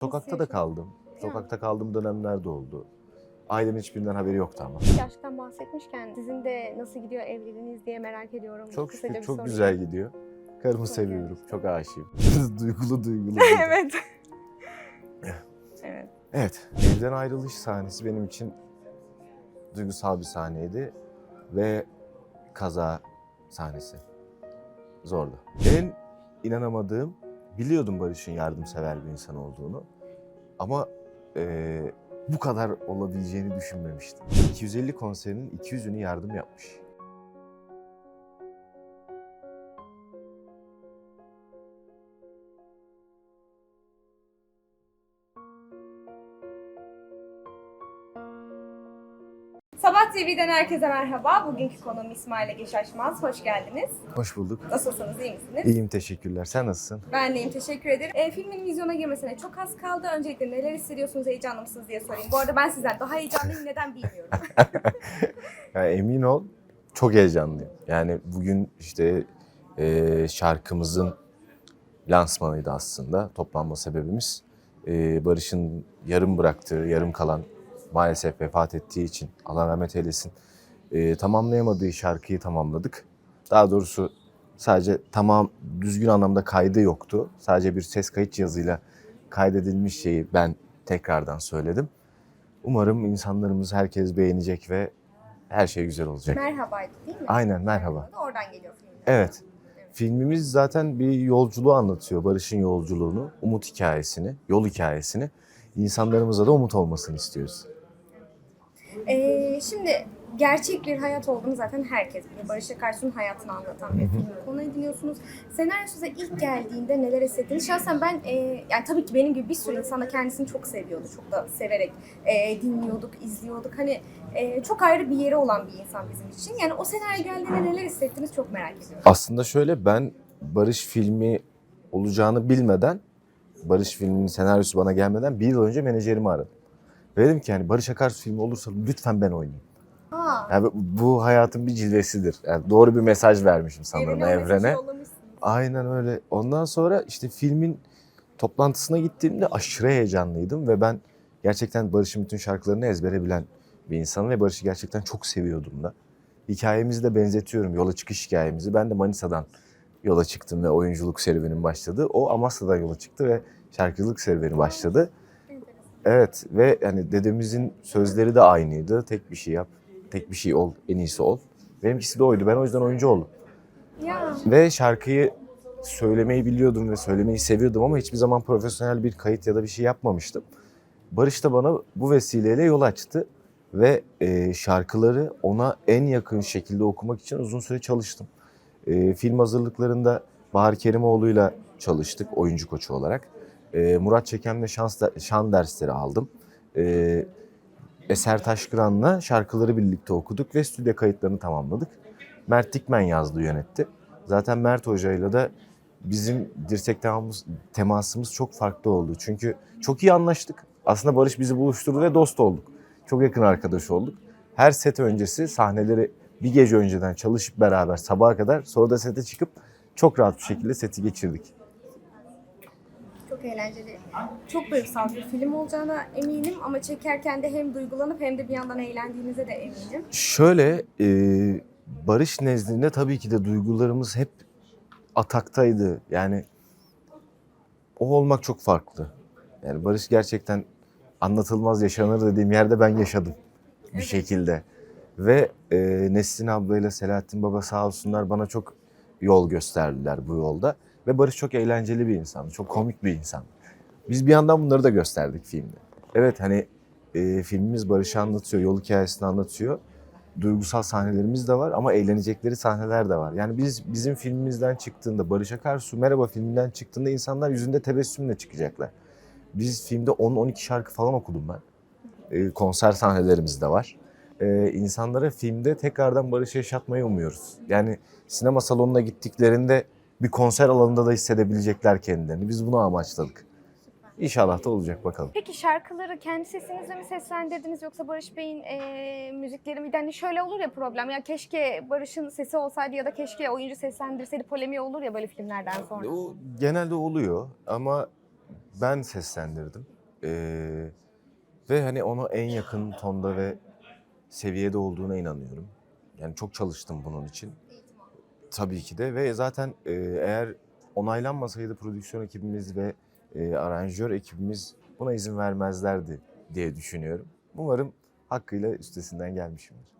Sokakta da kaldım. Sokakta kaldığım dönemler de oldu. Ailemin hiçbirinden haberi yoktu ama. Aşktan bahsetmişken sizin de nasıl gidiyor evliliğiniz diye merak ediyorum. Çok Kısaca şükür bir çok sorayım. güzel gidiyor. Karımı Çok seviyorum. Çok aşığım. duygulu duygulu. evet. evet. Evet. Evden ayrılış sahnesi benim için duygusal bir sahneydi. Ve kaza sahnesi. Zordu. En inanamadığım, biliyordum Barış'ın yardımsever bir insan olduğunu. Ama eee, bu kadar olabileceğini düşünmemiştim. 250 konserinin 200'ünü yardım yapmış. Sabah TV'den herkese merhaba. Bugünkü konuğum İsmail Ege Şaşmaz. Hoş geldiniz. Hoş bulduk. Nasılsınız, iyi misiniz? İyiyim teşekkürler. Sen nasılsın? Ben deyim, teşekkür ederim. E, filmin vizyona girmesine çok az kaldı. Öncelikle neler hissediyorsunuz, heyecanlı mısınız diye sorayım. Bu arada ben sizden daha heyecanlıyım, neden bilmiyorum. Ya emin ol çok heyecanlıyım. Yani bugün işte e, şarkımızın lansmanıydı aslında. Toplanma sebebimiz e, Barış'ın yarım bıraktığı, yarım kalan maalesef vefat ettiği için Allah rahmet eylesin e, tamamlayamadığı şarkıyı tamamladık. Daha doğrusu sadece tamam düzgün anlamda kaydı yoktu. Sadece bir ses kayıt cihazıyla kaydedilmiş şeyi ben tekrardan söyledim. Umarım insanlarımız herkes beğenecek ve her şey güzel olacak. Merhabaydı değil mi? Aynen merhaba. Oradan geliyor film. Evet. Filmimiz zaten bir yolculuğu anlatıyor. Barış'ın yolculuğunu, umut hikayesini, yol hikayesini. İnsanlarımıza da umut olmasını istiyoruz. Ee, şimdi gerçek bir hayat olduğunu zaten herkes biliyor. Barış Akarsu'nun hayatını anlatan bir film. Konu ediniyorsunuz. Senaryo size ilk geldiğinde neler hissettiniz? Şahsen ben, e, yani tabii ki benim gibi bir sürü insan da kendisini çok seviyordu. Çok da severek e, dinliyorduk, izliyorduk. Hani e, çok ayrı bir yeri olan bir insan bizim için. Yani o senaryo geldiğinde neler hissettiniz çok merak ediyorum. Aslında şöyle ben Barış filmi olacağını bilmeden, Barış filminin senaryosu bana gelmeden bir yıl önce menajerimi aradım. Ve dedim ki yani Barış Akarsu filmi olursa lütfen ben oynayayım. Aa, Yani bu hayatın bir cilvesidir. Yani doğru bir mesaj vermişim sanırım mesajı evrene. Aynen öyle. Ondan sonra işte filmin toplantısına gittiğimde aşırı heyecanlıydım ve ben gerçekten Barış'ın bütün şarkılarını ezbere bilen bir insanım ve Barış'ı gerçekten çok seviyordum da. Hikayemizi de benzetiyorum, yola çıkış hikayemizi. Ben de Manisa'dan yola çıktım ve oyunculuk serüvenim başladı. O Amasya'dan yola çıktı ve şarkıcılık serüveni başladı. Evet ve yani dedemizin sözleri de aynıydı. Tek bir şey yap, tek bir şey ol, en iyisi ol. Benimkisi de oydu. Ben o yüzden oyuncu oldum. Ya Ve şarkıyı söylemeyi biliyordum ve söylemeyi seviyordum ama hiçbir zaman profesyonel bir kayıt ya da bir şey yapmamıştım. Barış da bana bu vesileyle yol açtı ve e, şarkıları ona en yakın şekilde okumak için uzun süre çalıştım. E, film hazırlıklarında Bahar Kerimoğlu'yla çalıştık oyuncu koçu olarak. E, Murat Çekem'le şans de- şan dersleri aldım. E, Eser Taşkıran'la şarkıları birlikte okuduk ve stüdyo kayıtlarını tamamladık. Mert Dikmen yazdı, yönetti. Zaten Mert Hoca'yla da bizim dirsek temasımız, temasımız çok farklı oldu. Çünkü çok iyi anlaştık. Aslında Barış bizi buluşturdu ve dost olduk. Çok yakın arkadaş olduk. Her set öncesi sahneleri bir gece önceden çalışıp beraber sabaha kadar sonra da sete çıkıp çok rahat bir şekilde seti geçirdik. Çok eğlenceli. Çok duygusal bir film olacağına eminim ama çekerken de hem duygulanıp hem de bir yandan eğlendiğinize de eminim. Şöyle e, Barış nezdinde tabii ki de duygularımız hep ataktaydı. Yani o olmak çok farklı. Yani Barış gerçekten anlatılmaz yaşanır dediğim yerde ben yaşadım bir Evet. şekilde. Ve e, Nesrin ablayla Selahattin Baba sağ olsunlar bana çok yol gösterdiler bu yolda. Ve Barış çok eğlenceli bir insan, çok komik bir insan. Biz bir yandan bunları da gösterdik filmde. Evet hani e, filmimiz Barış'ı anlatıyor, yol hikayesini anlatıyor. Duygusal sahnelerimiz de var ama eğlenecekleri sahneler de var. Yani biz bizim filmimizden çıktığında, Barış Akarsu Merhaba filminden çıktığında insanlar yüzünde tebessümle çıkacaklar. Biz filmde 10-12 şarkı falan okudum ben. E, konser sahnelerimiz de var. E, insanlara filmde tekrardan Barış'ı yaşatmayı umuyoruz. Yani sinema salonuna gittiklerinde bir konser alanında da hissedebilecekler kendilerini. Biz bunu amaçladık. İnşallah da olacak bakalım. Peki şarkıları kendi sesinizle mi seslendirdiniz yoksa Barış Bey'in eee müzikleri miydi? Hani şöyle olur ya problem ya keşke Barış'ın sesi olsaydı ya da keşke oyuncu seslendirseydi polemiği olur ya böyle filmlerden sonra. O genelde oluyor ama ben seslendirdim. Ee, ve hani onu en yakın tonda ve seviyede olduğuna inanıyorum. Yani çok çalıştım bunun için. Tabii ki de ve zaten e, eğer onaylanmasaydı prodüksiyon ekibimiz ve e, aranjör ekibimiz buna izin vermezlerdi diye düşünüyorum. Umarım hakkıyla üstesinden gelmişimdir.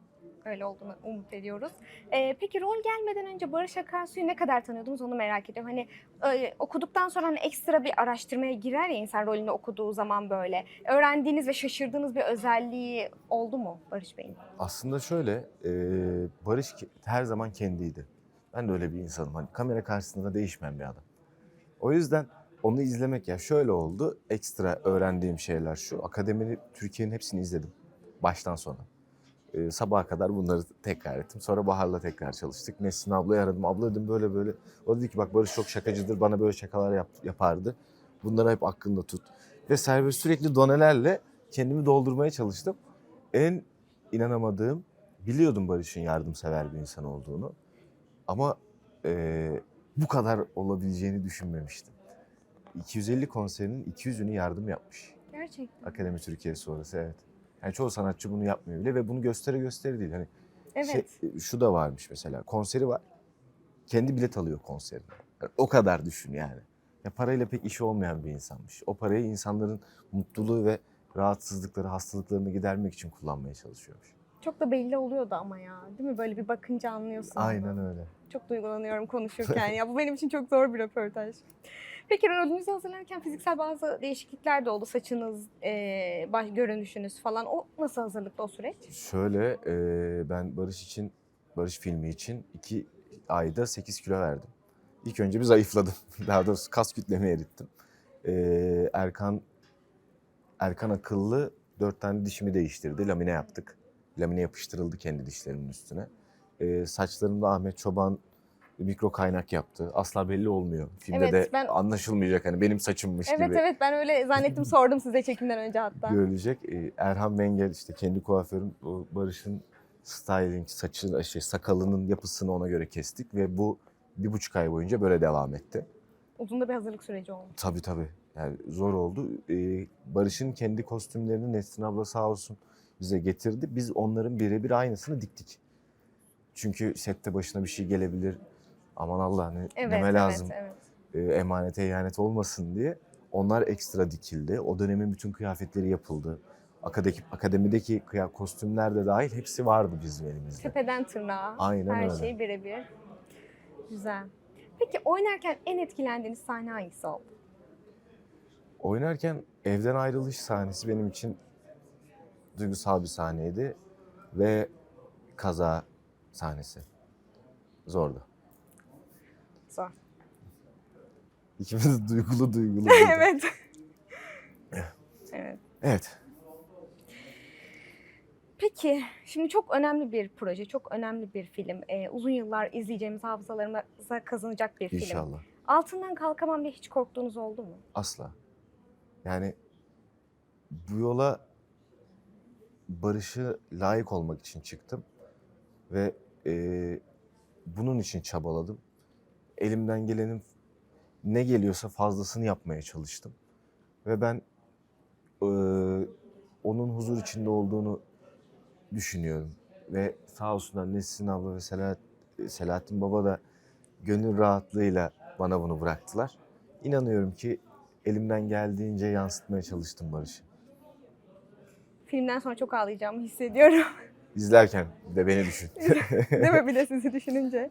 Öyle olduğunu umut ediyoruz. Ee, peki rol gelmeden önce Barış Akarsu'yu ne kadar tanıyordunuz onu merak ediyorum. Hani e, okuduktan sonra hani ekstra bir araştırmaya girer ya insan rolünü okuduğu zaman böyle. Öğrendiğiniz ve şaşırdığınız bir özelliği oldu mu Barış Bey'in? Aslında şöyle, e, Barış her zaman kendiydi. Ben de öyle bir insanım. Hani kamera karşısında değişmeyen bir adam. O yüzden onu izlemek ya şöyle oldu. Ekstra öğrendiğim şeyler şu. Akademi Türkiye'nin hepsini izledim. Baştan sona. E, sabaha kadar bunları tekrar ettim. Sonra Bahar'la tekrar çalıştık. Nesrin ablayı aradım. Abla dedim böyle böyle. O dedi ki bak Barış çok şakacıdır. Bana böyle şakalar yap- yapardı. Bunları hep aklında tut. Ve serbest sürekli donelerle kendimi doldurmaya çalıştım. En inanamadığım, biliyordum Barış'ın yardımsever bir insan olduğunu. Ama eee, bu kadar olabileceğini düşünmemiştim. 250 konserinin 200'ünü yardım yapmış. Gerçekten. Akademi Türkiye sonrası evet. Yani çoğu sanatçı bunu yapmıyor bile ve bunu göstere gösteri değil. Hani Evet. şey, şu da varmış mesela konseri var. Kendi bilet alıyor konserine. Yani o kadar düşün yani. Ya parayla pek işi olmayan bir insanmış. O parayı insanların mutluluğu ve rahatsızlıkları, hastalıklarını gidermek için kullanmaya çalışıyormuş. Çok da belli oluyordu ama ya. Değil mi? Böyle bir bakınca anlıyorsun. Aynen öyle. Çok duygulanıyorum konuşurken ya. Bu benim için çok zor bir röportaj. Peki rolünüzü hazırlarken fiziksel bazı değişiklikler de oldu. Saçınız, eee, baş, görünüşünüz falan. O nasıl hazırlıklı o süreç? Şöyle e, ben Barış için, Barış filmi için iki ayda 8 kilo verdim. İlk önce bir zayıfladım. Daha doğrusu kas kütlemi erittim. E, Erkan Erkan akıllı dört tane dişimi değiştirdi. Lamine yaptık. Lamine yapıştırıldı kendi dişlerimin üstüne. E, saçlarımda Ahmet Çoban mikro kaynak yaptı. Asla belli olmuyor. Filmde Evet, de ben- anlaşılmayacak hani benim saçımmış Evet gibi. evet ben öyle zannettim sordum size çekimden önce hatta. görülecek. Ee, Erhan Mengel işte kendi kuaförüm Barış'ın styling, saçı, şey, sakalının yapısını ona göre kestik ve bu bir buçuk ay boyunca böyle devam etti. Uzun da bir hazırlık süreci olmuş. Tabii tabii. Yani zor oldu. Ee, Barış'ın kendi kostümlerini Nesrin abla sağ olsun bize getirdi. Biz onların birebir aynısını diktik. Çünkü sette başına bir şey gelebilir. Aman Allah ne, Evet, neme evet, lazım. evet. e, emanete ihanet olmasın diye onlar ekstra dikildi. O dönemin bütün kıyafetleri yapıldı. Akademideki, akademideki kostümler de dahil hepsi vardı bizim elimizde. Tepeden tırnağa. Aynen her öyle. şey birebir. Güzel. Peki oynarken en etkilendiğiniz sahne hangisi oldu? Oynarken evden ayrılış sahnesi benim için duygusal bir sahneydi ve kaza sahnesi. Zordu. Zor. İkimiz duygulu duygulu. evet. evet. Evet. Peki, şimdi çok önemli bir proje, çok önemli bir film. Ee, uzun yıllar izleyeceğimiz hafızalarımıza kazanacak bir film. İnşallah. Altından kalkamam diye hiç korktuğunuz oldu mu? Asla. Yani bu yola barışı layık olmak için çıktım ve eee, bunun için çabaladım. Elimden gelenin ne geliyorsa fazlasını yapmaya çalıştım ve ben eee, onun huzur içinde olduğunu düşünüyorum ve sağ olsunlar Nesrin abla ve Selahat- Selahattin Baba da gönül rahatlığıyla bana bunu bıraktılar. İnanıyorum ki elimden geldiğince yansıtmaya çalıştım Barış'ı. Filmden sonra çok ağlayacağımı hissediyorum. İzlerken de beni düşün. Değil mi bir de sizi düşününce?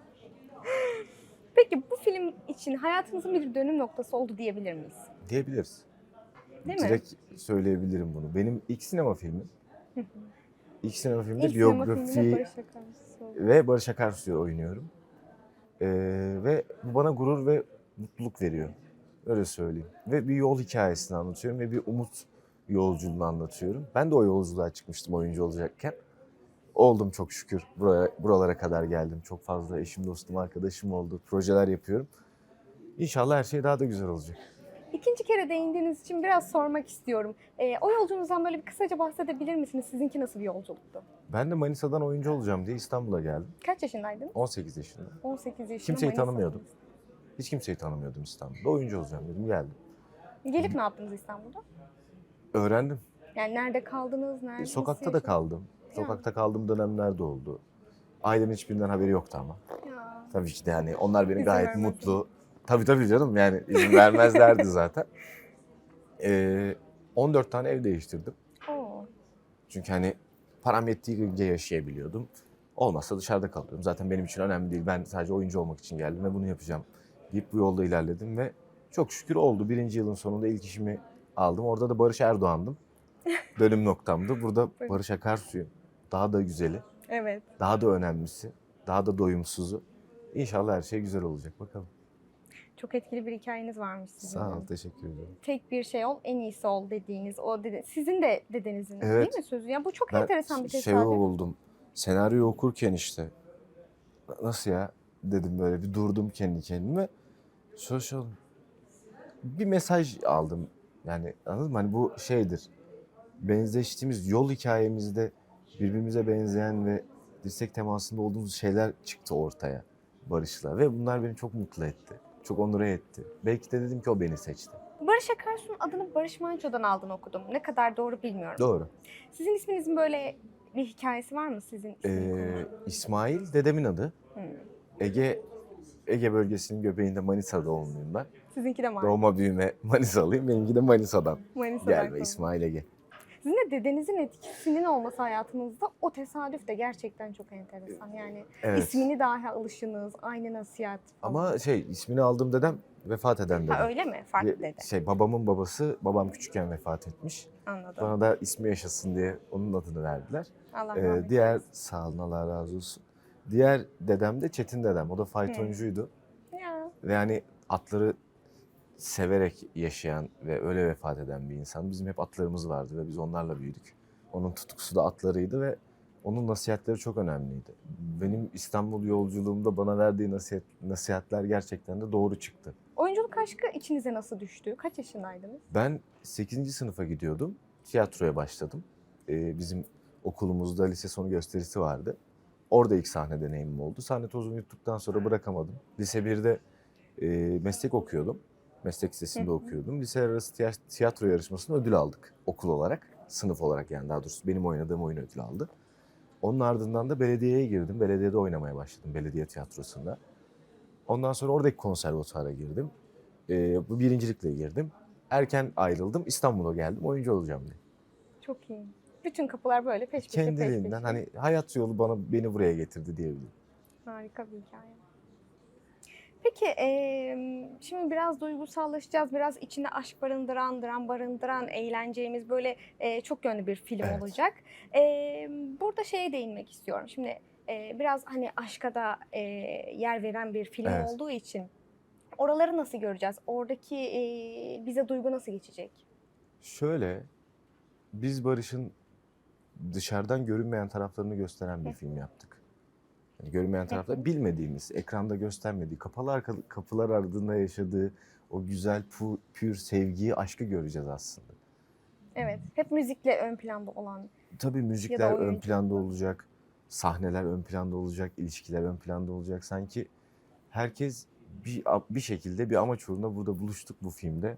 Peki bu film için hayatınızın bir dönüm noktası oldu diyebilir miyiz? Diyebiliriz. Değil mi? Direkt söyleyebilirim bunu. Benim ilk sinema filmim. İlk sinema filminde İlk biyografi Barış ve Barış Akarsu'yu oynuyorum. Ee, ve bu bana gurur ve mutluluk veriyor. Öyle söyleyeyim. Ve bir yol hikayesini anlatıyorum ve bir umut yolculuğunu anlatıyorum. Ben de o yolculuğa çıkmıştım oyuncu olacakken. Oldum çok şükür. Buraya, buralara kadar geldim. Çok fazla eşim, dostum, arkadaşım oldu. Projeler yapıyorum. İnşallah her şey daha da güzel olacak. İkinci kere değindiğiniz için biraz sormak istiyorum. Ee, o yolculuğunuzdan böyle bir kısaca bahsedebilir misiniz? Sizinki nasıl bir yolculuktu? Ben de Manisa'dan oyuncu olacağım diye İstanbul'a geldim. Kaç yaşındaydın? 18 yaşında. 18 yaşında. Kimseyi Manisa'da. tanımıyordum. Hiç kimseyi tanımıyordum İstanbul'da. Oyuncu olacağım dedim geldim. Gelip ne yaptınız İstanbul'da? Öğrendim. Yani nerede kaldınız? Nerede? Sokakta da kaldım. Sokakta kaldığım dönemler de oldu. Ailemin hiçbirinden haberi yoktu ama. Ya. Tabii ki de yani onlar beni gayet vermezler. mutlu. Tabii tabii canım yani izin vermezlerdi zaten. Ee, 14 tane ev değiştirdim. Oo. Çünkü hani param yettiğince yaşayabiliyordum. Olmazsa dışarıda kalıyorum. Zaten benim için önemli değil. Ben sadece oyuncu olmak için geldim ve bunu yapacağım deyip bu yolda ilerledim ve çok şükür oldu. Birinci yılın sonunda ilk işimi aldım. Orada da Barış Erdoğan'dım. Dönüm noktamdı. Burada Barış Akarsu'yum. Daha da güzeli, Evet. daha da önemlisi, daha da doyumsuzu. İnşallah her şey güzel olacak bakalım. Çok etkili bir hikayeniz varmış sizin. Sağ ol, teşekkür ederim. Tek bir şey ol, en iyisi ol dediğiniz o dede. Sizin de dedenizin Evet. değil mi sözü? Ya bu çok Ben enteresan bir şey tesadüf. oldum. Senaryo okurken işte nasıl ya dedim böyle bir durdum kendi kendime. Şey oldum. Bir mesaj aldım. Yani anladın mı? Hani bu şeydir. Benzeştiğimiz yol hikayemizde birbirimize benzeyen ve dirsek temasında olduğumuz şeyler çıktı ortaya Barış'la. Ve bunlar beni çok mutlu etti. Çok onure etti. Belki de dedim ki o beni seçti. Barış Akarsu'nun adını Barış Manço'dan aldın okudum. Ne kadar doğru bilmiyorum. Doğru. Sizin isminizin böyle bir hikayesi var mı sizin? Ee, İsmail dedemin adı. Hmm. Ege Ege bölgesinin göbeğinde Manisa doğumluyum ben. Sizinki de var. Doğma büyüme Manisalıyım. Benimki de Manisa'dan Manisa'dan gelme. İsmail Ege. Sizin de dedenizin etkisinin olması hayatınızda o tesadüf de gerçekten çok enteresan. Yani Evet. ismini dahi alışınız, aynı nasihat. Ama şey ismini aldığım dedem vefat eden dedem. ha, öyle mi? Farklı dede. Şey babamın babası babam küçükken vefat etmiş. Anladım. Bana da ismi yaşasın diye onun adını verdiler. Allah Ee, rahmet diğer eylesin. sağ olun Allah razı olsun. Diğer dedem de Çetin dedem. O da faytoncuydu. Ya. Ve yani atları severek yaşayan ve öyle vefat eden bir insan. Bizim hep atlarımız vardı ve biz onlarla büyüdük. Onun tutkusu da atlarıydı ve onun nasihatleri çok önemliydi. Benim İstanbul yolculuğumda bana verdiği nasihat, nasihatler gerçekten de doğru çıktı. Oyunculuk aşkı içinize nasıl düştü? Kaç yaşındaydınız? Ben 8. sınıfa gidiyordum. Tiyatroya başladım. Ee, bizim okulumuzda lise sonu gösterisi vardı. Orada ilk sahne deneyimim oldu. Sahne tozunu yuttuktan sonra bırakamadım. Lise 1'de e, meslek okuyordum. Meslek lisesinde okuyordum. Lise arası tiya- tiyatro yarışmasında ödül aldık. Okul olarak, sınıf olarak yani daha doğrusu benim oynadığım oyun ödül aldı. Onun ardından da belediyeye girdim. Belediyede oynamaya başladım, belediye tiyatrosunda. Ondan sonra oradaki konservatuara girdim. Ee, bu birincilikle girdim. Erken ayrıldım. İstanbul'a geldim. Oyuncu olacağım diye. Çok iyi. Bütün kapılar böyle peş peşe peş Kendiliğinden peşe. hani hayat yolu bana beni buraya getirdi diyebilirim. Harika bir hikaye. Peki şimdi biraz duygusallaşacağız. Biraz içinde aşk barındıran, dram barındıran, eğleneceğimiz böyle çok yönlü bir film Evet. olacak. Burada şeye değinmek istiyorum. Şimdi biraz hani aşka da yer veren bir film Evet. olduğu için oraları nasıl göreceğiz? Oradaki bize duygu nasıl geçecek? Şöyle, biz Barış'ın dışarıdan görünmeyen taraflarını gösteren bir film yaptık. Yani görünmeyen taraflar bilmediğimiz, ekranda göstermediği, kapalı kapılar ardında yaşadığı o güzel, pu, pür sevgiyi, aşkı göreceğiz aslında. Evet, hep müzikle ön planda olan. Tabii müzikler ön planda olacak, sahneler ön planda olacak, ilişkiler ön planda olacak. Sanki herkes bir bir şekilde bir amaç uğruna burada buluştuk bu filmde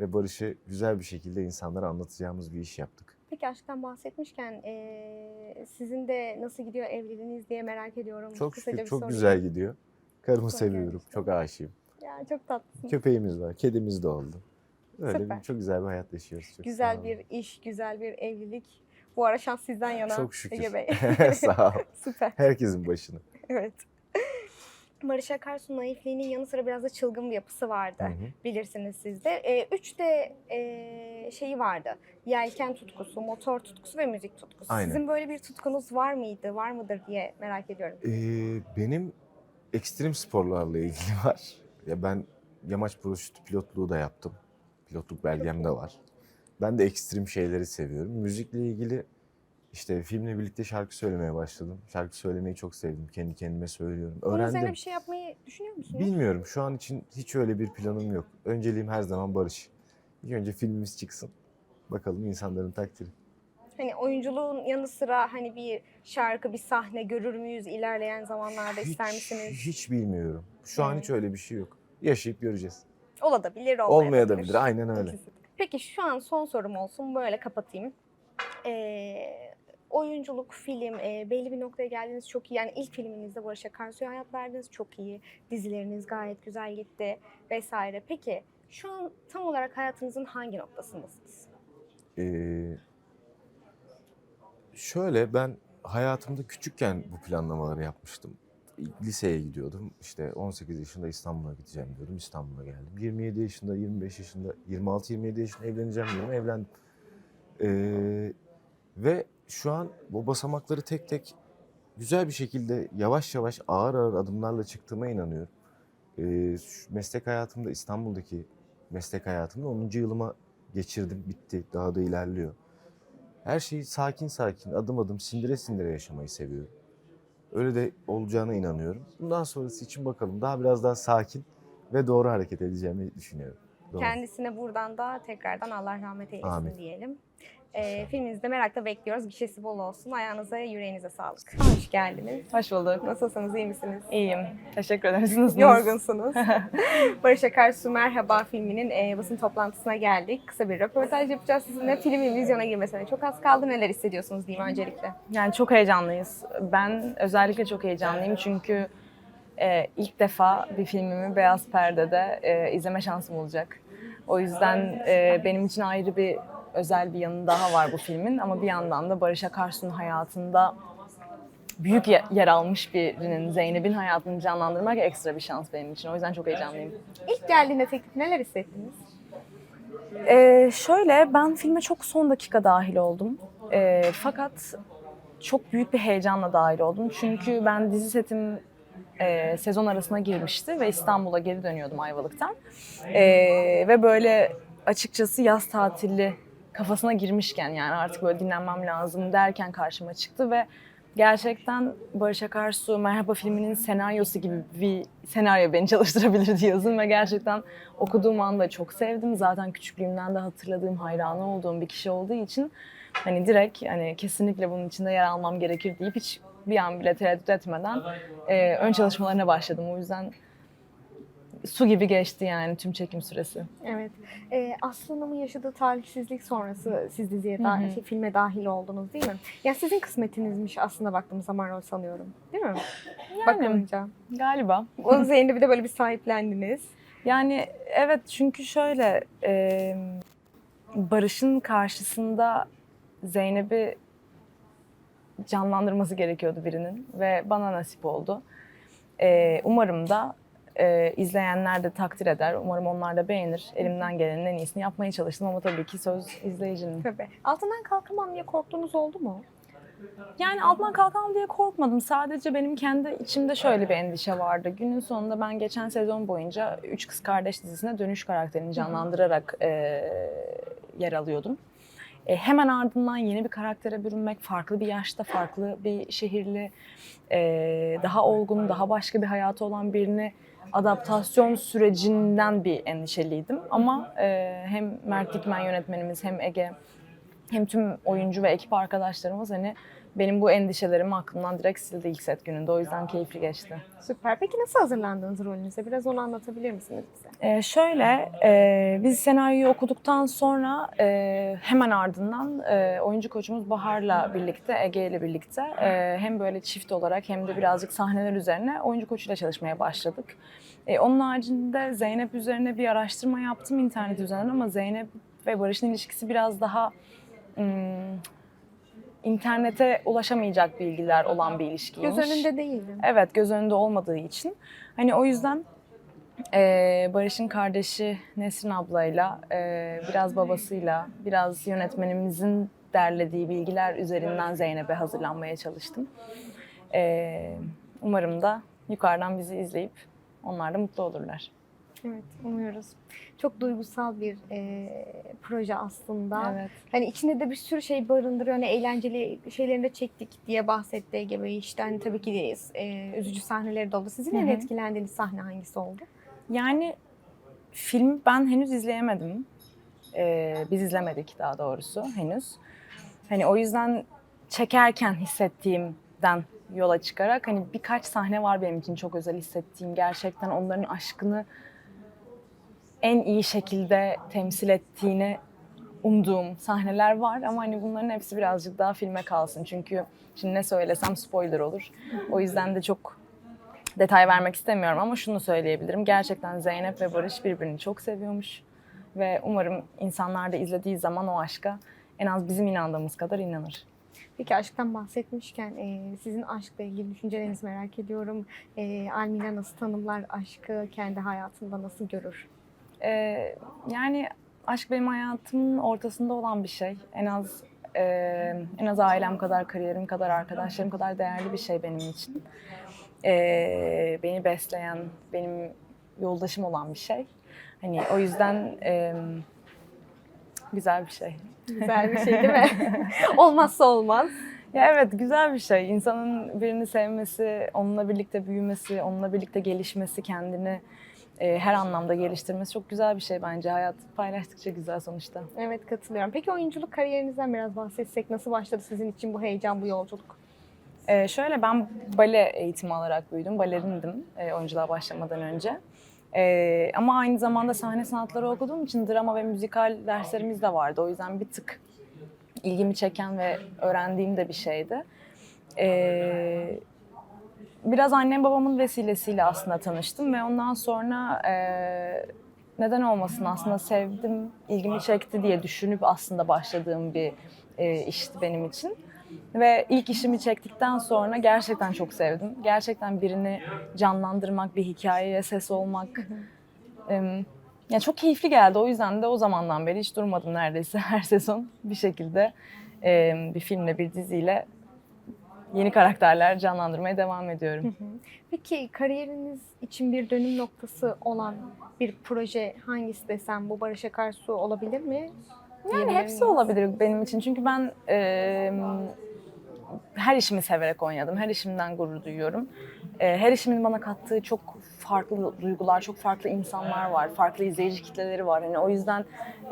ve Barış'ı güzel bir şekilde insanlara anlatacağımız bir iş yaptık. Peki aşktan bahsetmişken eee, sizin de nasıl gidiyor evliliğiniz diye merak ediyorum. Çok Kısaca şükür çok sorayım. güzel gidiyor. Karımı Çok seviyorum, gelmişti. çok aşığım. Ya çok tatlısın. Köpeğimiz var, kedimiz de oldu. Öyle Süper. bir, çok güzel bir hayat yaşıyoruz. Çok güzel bir iş, güzel bir evlilik. Bu ara şans sizden yana. Çok şükür. Ege Bey. sağ ol. Süper. Herkesin başını. Evet. Barış Akarsu naifliğinin yanı sıra biraz da çılgın bir yapısı vardı. Hı hı. Bilirsiniz siz de. Ee, üç de ee, şeyi vardı. Yelken tutkusu, motor tutkusu ve müzik tutkusu. Aynen. Sizin böyle bir tutkunuz var mıydı, var mıdır diye merak ediyorum. Ee, benim ekstrem sporlarla ilgili var. Ya ben yamaç paraşütü pilotluğu da yaptım. Pilotluk belgem de var. Ben de ekstrem şeyleri seviyorum. Müzikle ilgili işte filmle birlikte şarkı söylemeye başladım. Şarkı söylemeyi çok sevdim. Kendi kendime söylüyorum. Bunun üzerine Öğrendim. bir şey yapmayı düşünüyor musunuz? Bilmiyorum. Şu an için hiç öyle bir planım yok. Önceliğim her zaman barış. İlk önce filmimiz çıksın. Bakalım insanların takdiri. Hani oyunculuğun yanı sıra hani bir şarkı, bir sahne görür müyüz ilerleyen zamanlarda ister misiniz? Hiç bilmiyorum. Şu an Hmm. hiç öyle bir şey yok. Yaşayıp göreceğiz. Olabilir, olmayabilir. Olmayabilir. Aynen öyle. Peki şu an son sorum olsun. Böyle kapatayım. Ee, oyunculuk, film, e, belli bir noktaya geldiniz çok iyi. Yani ilk filminizde Barış Akarsu'ya hayat verdiniz çok iyi. Dizileriniz gayet güzel gitti vesaire. Peki şu an tam olarak hayatınızın hangi noktasındasınız? Ee, şöyle ben hayatımda küçükken bu planlamaları yapmıştım. Liseye gidiyordum. İşte 18 yaşında İstanbul'a gideceğim diyordum. İstanbul'a geldim. 27 yaşında, 25 yaşında, 26-27 yaşında evleneceğim diyorum. Evlendim. Ee, ve şu an bu basamakları tek tek güzel bir şekilde yavaş yavaş ağır ağır adımlarla çıktığıma inanıyorum. Şu meslek hayatımda İstanbul'daki meslek hayatımda 10. yılıma geçirdim. Bitti. Daha da ilerliyor. Her şeyi sakin sakin, adım adım, sindire sindire yaşamayı seviyorum. Öyle de olacağına inanıyorum. Bundan sonrası için bakalım. Daha biraz daha sakin ve doğru hareket edeceğimi düşünüyorum. Doğru. Kendisine buradan da tekrardan Allah rahmet eylesin Amin. diyelim. Ee, filminizi de merakla bekliyoruz. Gişesi bol olsun. Ayağınıza, yüreğinize sağlık. Hoş geldiniz. Hoş bulduk. Nasılsınız, iyi misiniz? İyiyim. Teşekkür ederiz. Nasılsınız? Yorgunsunuz. Barış Akarsu Merhaba filminin e, basın toplantısına geldik. Kısa bir röportaj yapacağız sizinle. Filmin vizyona girmesine çok az kaldı. Neler hissediyorsunuz diyeyim öncelikle. Yani çok heyecanlıyız. Ben özellikle çok heyecanlıyım çünkü e, ilk defa bir filmimi beyaz perdede e, izleme şansım olacak. O yüzden e, benim için ayrı bir özel bir yanı daha var bu filmin ama bir yandan da Barış Akarsu'nun hayatında büyük ye- yer almış birinin, Zeynep'in hayatını canlandırmak ekstra bir şans benim için. O yüzden çok heyecanlıyım. İlk geldiğinde teklif neler hissettiniz? Ee, şöyle ben filme çok son dakika dahil oldum. Ee, fakat çok büyük bir heyecanla dahil oldum. Çünkü ben dizi setim e, sezon arasına girmişti ve İstanbul'a geri dönüyordum Ayvalık'tan. Ee, ve böyle açıkçası yaz tatili kafasına girmişken yani artık böyle dinlenmem lazım derken karşıma çıktı ve gerçekten Barış Akarsu Merhaba filminin senaryosu gibi bir senaryo beni çalıştırabilirdi yazın ve gerçekten okuduğum anda çok sevdim. Zaten küçüklüğümden de hatırladığım, hayranı olduğum bir kişi olduğu için hani direkt hani kesinlikle bunun içinde yer almam gerekir deyip hiç bir an bile tereddüt etmeden e, ön çalışmalarına başladım. O yüzden su gibi geçti yani tüm çekim süresi. Evet. Ee, Aslı Hanım'ın yaşadığı talihsizlik sonrası siz diziye da, şey, filme dahil oldunuz değil mi? Ya sizin kısmetinizmiş aslında baktığımız zaman rol sanıyorum. Değil mi? Bakınca. Galiba. O Zeynep'i de böyle bir sahiplendiniz. Yani evet çünkü şöyle e, Barış'ın karşısında Zeynep'i canlandırması gerekiyordu birinin ve bana nasip oldu. E, umarım da e, izleyenler de takdir eder. Umarım onlar da beğenir. Elimden gelenin en iyisini yapmaya çalıştım ama tabii ki söz izleyicinin. Tabii. Altından kalkamam diye korktuğunuz oldu mu? Yani altından kalkamam diye korkmadım. Sadece benim kendi içimde şöyle bir endişe vardı. Günün sonunda ben geçen sezon boyunca Üç Kız Kardeş dizisinde dönüş karakterini canlandırarak e, yer alıyordum. E, hemen ardından yeni bir karaktere bürünmek, farklı bir yaşta, farklı bir şehirli, e, daha olgun, daha başka bir hayatı olan birini adaptasyon sürecinden bir endişeliydim. Ama e, hem Mert Dikmen yönetmenimiz hem Ege hem tüm oyuncu ve ekip arkadaşlarımız hani benim bu endişelerimi aklımdan direkt sildi ilk set gününde. O yüzden keyifli geçti. Süper. Peki nasıl hazırlandınız rolünüze? Biraz onu anlatabilir misiniz bize? Ee, şöyle, e, biz senaryoyu okuduktan sonra e, hemen ardından e, oyuncu koçumuz Bahar'la birlikte, Ege ile birlikte e, hem böyle çift olarak hem de birazcık sahneler üzerine oyuncu koçuyla çalışmaya başladık. E, onun haricinde Zeynep üzerine bir araştırma yaptım internet üzerinden ama Zeynep ve Barış'ın ilişkisi biraz daha ım, internete ulaşamayacak bilgiler olan bir ilişkiymiş. Göz önünde değildi. Evet göz önünde olmadığı için. Hani o yüzden eee, Barış'ın kardeşi Nesrin ablayla, eee, biraz babasıyla, biraz yönetmenimizin derlediği bilgiler üzerinden Zeynep'e hazırlanmaya çalıştım. Eee, umarım da yukarıdan bizi izleyip onlar da mutlu olurlar. Evet, umuyoruz. Çok duygusal bir e, proje aslında. Evet. Hani içinde de bir sürü şey barındırıyor. Hani eğlenceli şeylerini de çektik diye bahsetti Bey. İşte hani tabii ki e, üzücü sahneleri de oldu. Sizin en Hı hı. etkilendiğiniz sahne hangisi oldu? Yani film ben henüz izleyemedim. Ee, biz izlemedik daha doğrusu henüz. Hani o yüzden çekerken hissettiğimden yola çıkarak hani birkaç sahne var benim için çok özel hissettiğim. Gerçekten onların aşkını en iyi şekilde temsil ettiğini umduğum sahneler var ama hani bunların hepsi birazcık daha filme kalsın. Çünkü şimdi ne söylesem spoiler olur. O yüzden de çok detay vermek istemiyorum ama şunu söyleyebilirim. Gerçekten Zeynep ve Barış birbirini çok seviyormuş. Ve umarım insanlar da izlediği zaman o aşka en az bizim inandığımız kadar inanır. Peki aşktan bahsetmişken e, sizin aşkla ilgili düşüncelerinizi merak ediyorum. E, Almina nasıl tanımlar aşkı, kendi hayatında nasıl görür? Ee, yani aşk benim hayatımın ortasında olan bir şey. En az e, en az ailem kadar, kariyerim kadar, arkadaşlarım kadar değerli bir şey benim için. Ee, beni besleyen, benim yoldaşım olan bir şey. Hani o yüzden e, güzel bir şey. Güzel bir şey değil mi? Olmazsa olmaz. Ya evet güzel bir şey. İnsanın birini sevmesi, onunla birlikte büyümesi, onunla birlikte gelişmesi, kendini e, her anlamda geliştirmesi çok güzel bir şey bence. Hayat paylaştıkça güzel sonuçta. Evet katılıyorum. Peki oyunculuk kariyerinizden biraz bahsetsek nasıl başladı sizin için bu heyecan, bu yolculuk? Ee, şöyle ben bale eğitimi alarak büyüdüm. Balerindim e, oyunculuğa başlamadan önce. Ee, ama aynı zamanda sahne sanatları okuduğum için drama ve müzikal derslerimiz de vardı. O yüzden bir tık ilgimi çeken ve öğrendiğim de bir şeydi. Ee, biraz annem babamın vesilesiyle aslında tanıştım ve ondan sonra e, neden olmasın aslında sevdim, ilgimi çekti diye düşünüp aslında başladığım bir e, işti benim için. Ve ilk işimi çektikten sonra gerçekten çok sevdim. Gerçekten birini canlandırmak, bir hikayeye ses olmak. em, ya çok keyifli geldi. O yüzden de o zamandan beri hiç durmadım neredeyse her sezon bir şekilde em, bir filmle, bir diziyle yeni karakterler canlandırmaya devam ediyorum. Peki kariyeriniz için bir dönüm noktası olan bir proje hangisi desem bu Barış Akarsu olabilir mi? Yani Diyebilir hepsi olabilir benim için. Çünkü ben e, her işimi severek oynadım. Her işimden gurur duyuyorum. E, her işimin bana kattığı çok farklı duygular, çok farklı insanlar var. Farklı izleyici kitleleri var. Hani o yüzden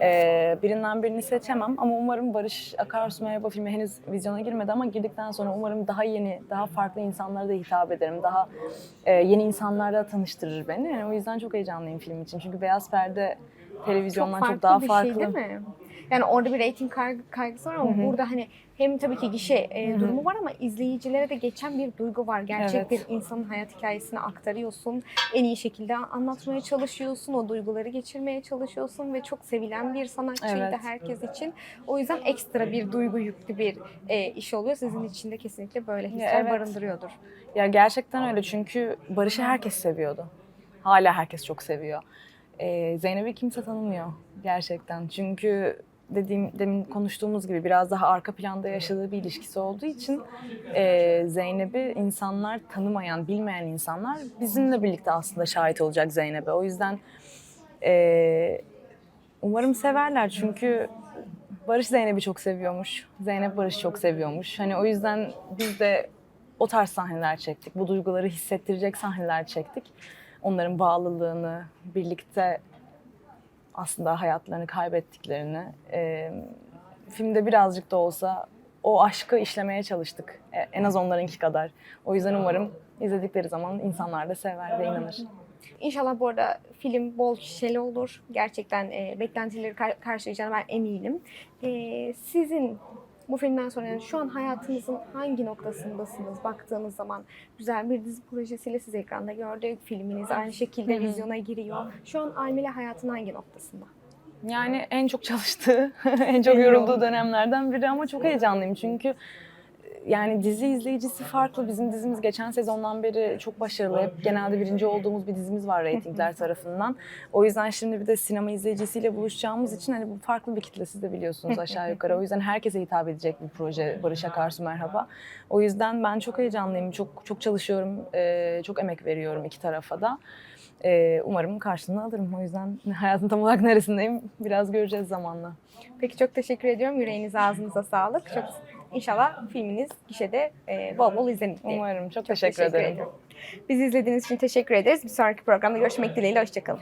e, birinden birini seçemem. Ama umarım Barış Akarsu Merhaba filmi henüz vizyona girmedi ama girdikten sonra umarım daha yeni, daha farklı insanlara da hitap ederim. Daha e, yeni insanlarla tanıştırır beni. Yani o yüzden çok heyecanlıyım film için. Çünkü Beyaz Perde televizyondan çok, daha bir farklı. şey değil mi? Yani orada bir reyting kaygı- kaygısı var ama Hı hı. burada hani hem tabii ki gişe e, durumu var ama izleyicilere de geçen bir duygu var. Gerçek Evet. bir insanın hayat hikayesini aktarıyorsun. En iyi şekilde anlatmaya çalışıyorsun. O duyguları geçirmeye çalışıyorsun ve çok sevilen bir sanatçıydı Evet. herkes için. O yüzden ekstra bir duygu yüklü bir e, iş oluyor. Sizin için de kesinlikle böyle hisler evet. barındırıyordur. Ya gerçekten öyle çünkü Barış'ı herkes seviyordu. Hala herkes çok seviyor. Ee, Zeynep'i kimse tanımıyor gerçekten. Çünkü dediğim demin konuştuğumuz gibi biraz daha arka planda yaşadığı bir ilişkisi olduğu için e, Zeynep'i insanlar tanımayan, bilmeyen insanlar bizimle birlikte aslında şahit olacak Zeynep'e. O yüzden e, umarım severler çünkü Barış Zeynep'i çok seviyormuş. Zeynep Barış'ı çok seviyormuş. Hani o yüzden biz de o tarz sahneler çektik. Bu duyguları hissettirecek sahneler çektik. Onların bağlılığını, birlikte aslında hayatlarını kaybettiklerini e, filmde birazcık da olsa o aşkı işlemeye çalıştık. E, en az onlarınki kadar. O yüzden umarım izledikleri zaman insanlar da sever ve inanır. İnşallah bu arada film bol kişili olur. Gerçekten e, beklentileri kar- karşılayacağına ben eminim. E, sizin bu filmden sonra yani şu an hayatınızın hangi noktasındasınız baktığınız zaman güzel bir dizi projesiyle sizi ekranda gördük. Filminiz aynı şekilde vizyona giriyor. Şu an Almile hayatın hangi noktasında? Yani en çok çalıştığı, en çok yorulduğu dönemlerden biri ama çok heyecanlıyım çünkü yani dizi izleyicisi farklı. Bizim dizimiz geçen sezondan beri çok başarılı. Hep genelde birinci olduğumuz bir dizimiz var reytingler tarafından. O yüzden şimdi bir de sinema izleyicisiyle buluşacağımız için hani bu farklı bir kitle siz de biliyorsunuz aşağı yukarı. O yüzden herkese hitap edecek bir proje Barış Akarsu Merhaba. O yüzden ben çok heyecanlıyım. Çok çok çalışıyorum. Ee, çok emek veriyorum iki tarafa da. Ee, umarım karşılığını alırım. O yüzden hayatın tam olarak neresindeyim biraz göreceğiz zamanla. Peki çok teşekkür ediyorum. Yüreğinize ağzınıza sağlık. Çok İnşallah filminiz gişede e, bol bol izlenir. diye. Umarım. Çok, teşekkür, ederim. ediyorum. Bizi izlediğiniz için teşekkür ederiz. Bir sonraki programda görüşmek dileğiyle. Hoşçakalın.